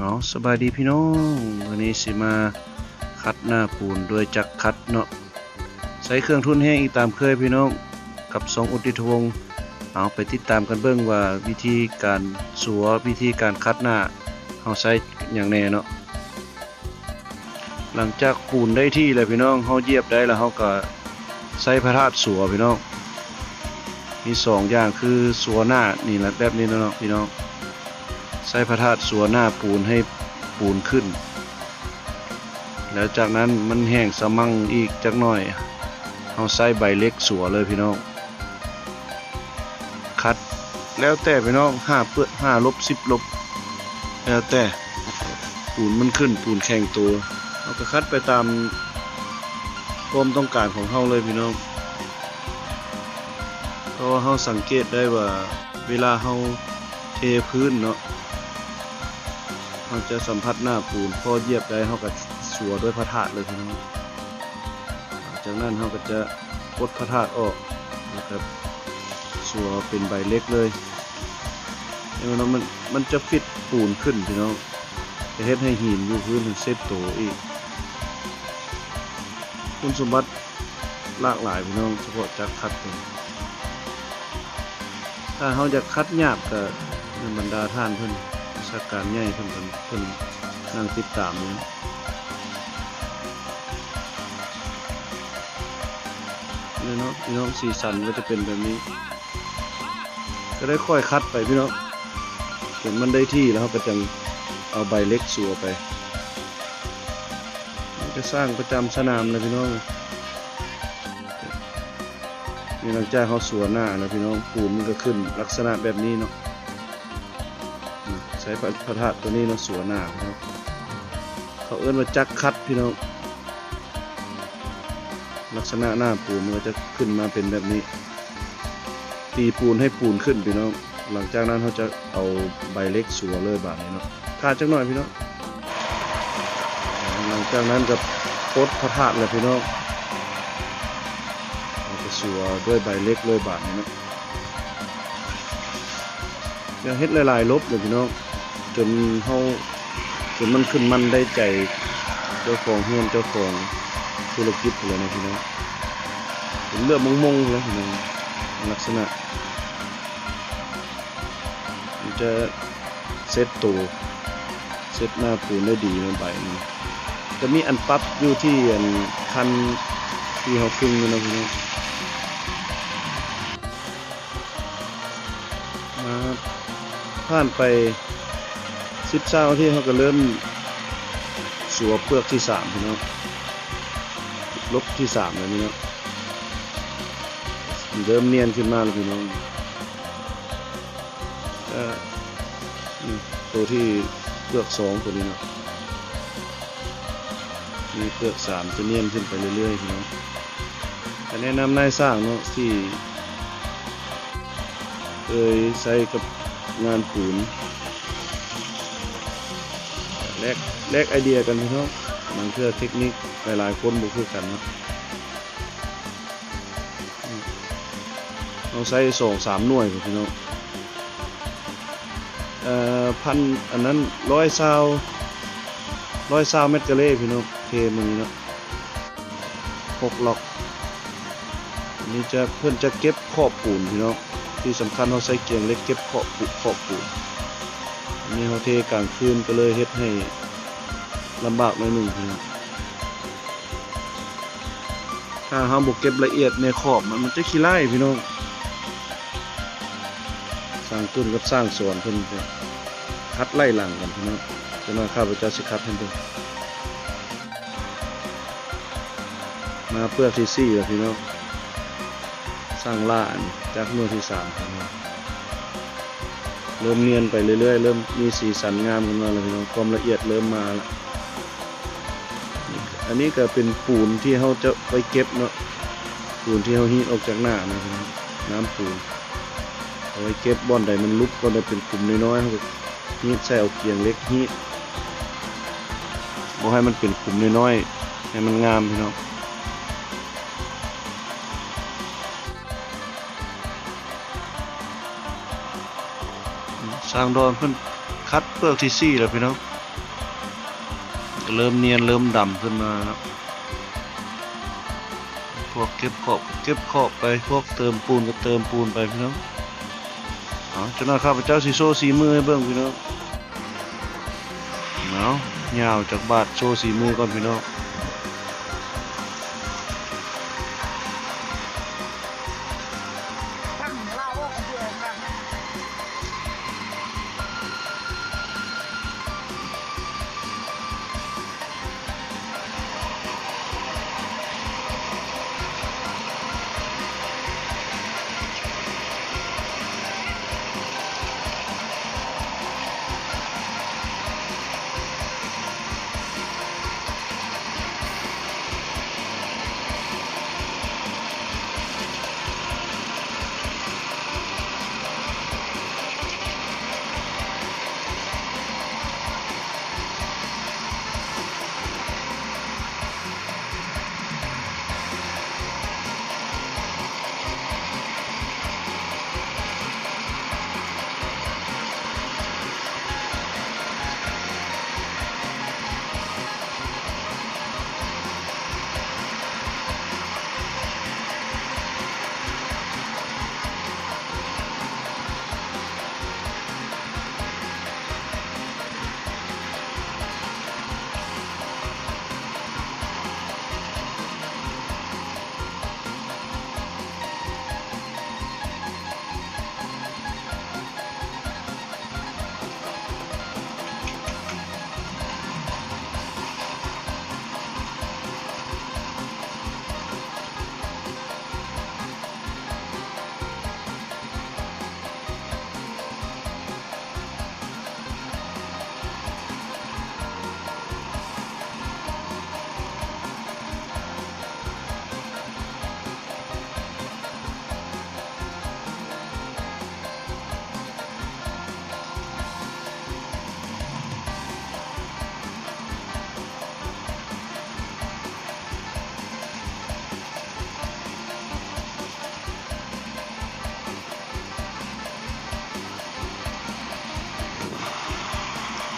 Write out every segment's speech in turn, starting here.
เอาสบายดีพี่น้องวันนี้สิมาคัดหน้าปูนด้วยจักรคัดเนาะใช้เครื่องทุ่นแห้งอีกตามเคยพี่น้องกับสองอุติทวงเอาไปติดตามกันเบิ่งว่าวิธีการสัววิธีการคัดหน้าเฮาใช้อย่างแน่เนาะหลังจากปูนได้ที่แล้วพี่น้องเฮาเยียบได้แล้วเฮาก็ใช้พระธาตุสัวพี่น้องมีสองอย่างคือสัวหน้านี่แหละแบบนี้เนาะพี่น้อง ใส่พระธาตุสัวหน้าปูนให้ปูนขึ้น แล้วจากนั้นมันแห้งสมั่งอีกจักหน่อยเอาใส่ใบเล็กสัวเลยพี่น้อง คัดแล้วแต่พี่น้องห้าเปื้อห้าลบสิบลบ แล้วแต่ปูนมันขึ้นปูนแข็งตัวเราก็คัดไปตามความต้องการของเฮาเลยพี่น้องเพราะว่าเฮาสังเกตได้ว่าเวลาเฮาเทพื้นเนาะ เราจะสัมผัสหน้าปูนพอเหยียบได้เขาก็สัวด้วยพระธาตุเลยพี่น้องจากนั้นเขาก็จะกดพระธาตุออกนะครับสัวเป็นใบเล็กเลยแล้วมันมันจะฟิตปูนขึ้นพี่น้องจะเฮ็ดให้หินอยู่พื้นถึงเซฟโตอีก คุณสมบัติหลากหลายพี่น้องเฉพาะจากคัดตัวนี้ถ้าเขาจะคัดหยาบก็ในบรรดาท่านเพิ่อน ราการใหญ่เพิ่นเพิ่นเพิ่นนั่งติดตามอยู่นี่เนาะพี่น้องสีสันก็จะเป็นแบบนี้ ก็ได้ค่อยคัดไปพี่น้องจนมันได้ที่แล้วเราก็จะเอาใบเล็กสัวไปมันจะสร้างประจำสนามเลยพี่น้องนี่หลังจากเขาสัวหน้าแล้วพี่น้องปูนมันก็ขึ้นลักษณะแบบนี้เนาะ ช้พระธาตุตัวนี้เนาะสัวหน้าเขาเขาเอื้อนว่าจักคัดพี่น้องลักษณะหน้าปูนมันก็จะขึ้นมาเป็นแบบนี้ ตีปูนให้ปูนขึ้นพี่น้องหลังจากนั้นเขาจะเอาใบเล็กสัวเลยบางนี้เนาะขาจักหน่อยพี่น้องหลังจากนั้นก็โคดพระธาตุเลยพี่น้องเราจะสัวด้วยใบเล็กเลยบางนี้เนาะย่าเฮ็ดลายๆลบเลยพี่น้อง จนเฮาจนมันขึ้นมันได้ใจเจ้าของเฮือนเจ้าของธุรกิจเลยนะพี่น้องเป็นเลือดมงๆเลยพี่น้องลักษณะมันจะเซตตัวเซตหน้าปูนได้ดีลงไปนี่จะมีอันปั๊บอยู่ที่อันคันที่เขาคึงอยู่นะพี่น้องมาผ่านไป สิบเช้าที่เขาก็เริ่มสัวเปลือกที่สามพี่น้องลบที่สามแล้วนี่เนาะเริ่มเนียนขึ้นมาแล้วพี่น้องก็ตัวที่เปลือกสองตัวนี้เนาะมีเปลือกสามจะเนียนขึ้นไปเรื่อยๆพี่น้องแต่แนะนำนายสร้างเนาะที่เคยใช้กับงานปูน ลกแลกไอเดียกันพี่น้องบางเทื่อเทคนิคหลายๆคนบุคือกันเนาะเราใช้สองสามหน่วยพี่น้องเอ่อพันอันนั้นร้อยซาวร้อยซาวเมตรกะเล่พี่น้องเทมือเนาะหกล็อกนนี้จะเพื่อนจะเก็บขอบปูนพี่น้องที่สำคัญเราใส่เกียงเล็กเก็บขอบปุขอบปูน อันนี้เราเทกลางคืนก็เลยเฮ็ดให้ลำบากหน่อยหนึ่งพี่องถ้าเราบกเก็บละเอียดในขอบมันมันจะขี้ไล่พี่น้องสร้างตุ้นกับสร้างสวนเพิ่นคัดไล่หลังกันพี่น้องจะมาข้าพเจ้าสิคัดให้เบิ่งมาเพื่อที่สี่แล้วพี่น้องสร้างล่านจากหน่วยที่สามของเรา เริ่มเนียนไปเรื่อยๆ เริ่มมีสีสันงามขึ้นมาแล้วพี่น้องความละเอียดเริ่มมาล้วนี่อันนี้ก็เป็นปูนที่เขาจะไปเก็บเนาะปูนที่เขาฮีออกจากหน้านะพี่น้องน้ำปูนเอาไว้เก็บบ่อนใดมันลุกบ่อนใดเป็นกลุ่มน้อยๆเขาก็ฮีใส่เอาเกียงเล็กฮีทบ่ให้มันเป็นกลุ่มน้อยๆให้มันงามพี่น้อง สร้างดอนเพิ่นคัดเปลือกที่ซี่แล้วพี่น้องเริ่มเนียนเริ่มดำขึ้นมาพวกเก็บขอบเก็บขอบไปพวกเติมปูนก็เติมปูนไปพี่น้องเอาจนาข้าพเจ้าสีโซ่สีมือให้เบิ่งพี่น้องเอายาวจากบาทโซ่สีมือก่อนพี่น้อง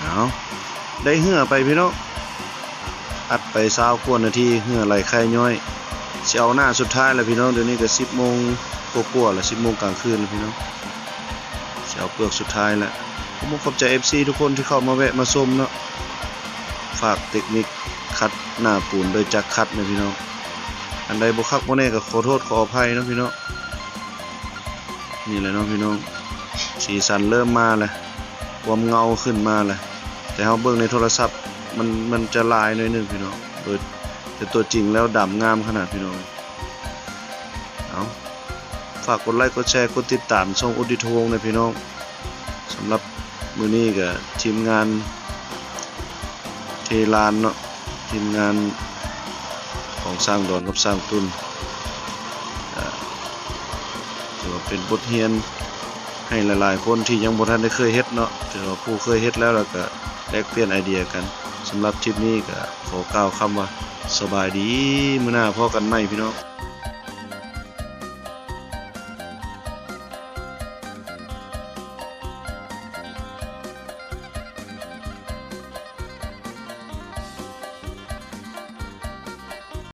เอาได้เหือไปพี่น้องอัดไปสาวกว่านาทีเหือไหลไข่ย้อยสิเอาหน้าสุดท้ายแล้วพี่น้องเดี๋ยวนี้ก็10โมงกว่าๆแล้ว10โมงกลางคืนแล้วพี่น้องสิเอาเปลือกสุดท้ายแล้วผมขอบใจ FC ทุกคนที่เข้ามาแวะมาชมเนาะฝากเทคนิคคัดหน้าปูนโดยจักคัดนะพี่น้องอันใดบ่คักบ่แน่ก็ขอโทษขออภัยนะพี่น้องนี่แหละเนาะพี่น้องสีสันเริ่มมาแล้วความเงาขึ้นมาแหละ แต่เราเบิ่งในโทรศัพท์มันมันจะลายหน่อยนึงพี่น้องโดยแต่ตัวจริงแล้วดำงามขนาดพี่น้องเอาฝากกดไลค์กดแชร์กดติดตามช่องอุดิทวงศ์นะพี่น้องสำหรับมือนี้ก็ทีมงานเทลานเนาะทีมงานของสร้างดอนกับสร้างตุนถือว่าเป็นบทเรียนให้หลายๆคนที่ยังบ่ทันได้เคยเฮ็ดเนาะถือว่าผู้เคยเฮ็ดแล้วแล้วก็ แลกเปลี่ยนไอเดียกันสำหรับทริปนี้ก็ขอกล่าวคำว่าสบายดีมื้อหน้าพอกันใหม่พี่น้อง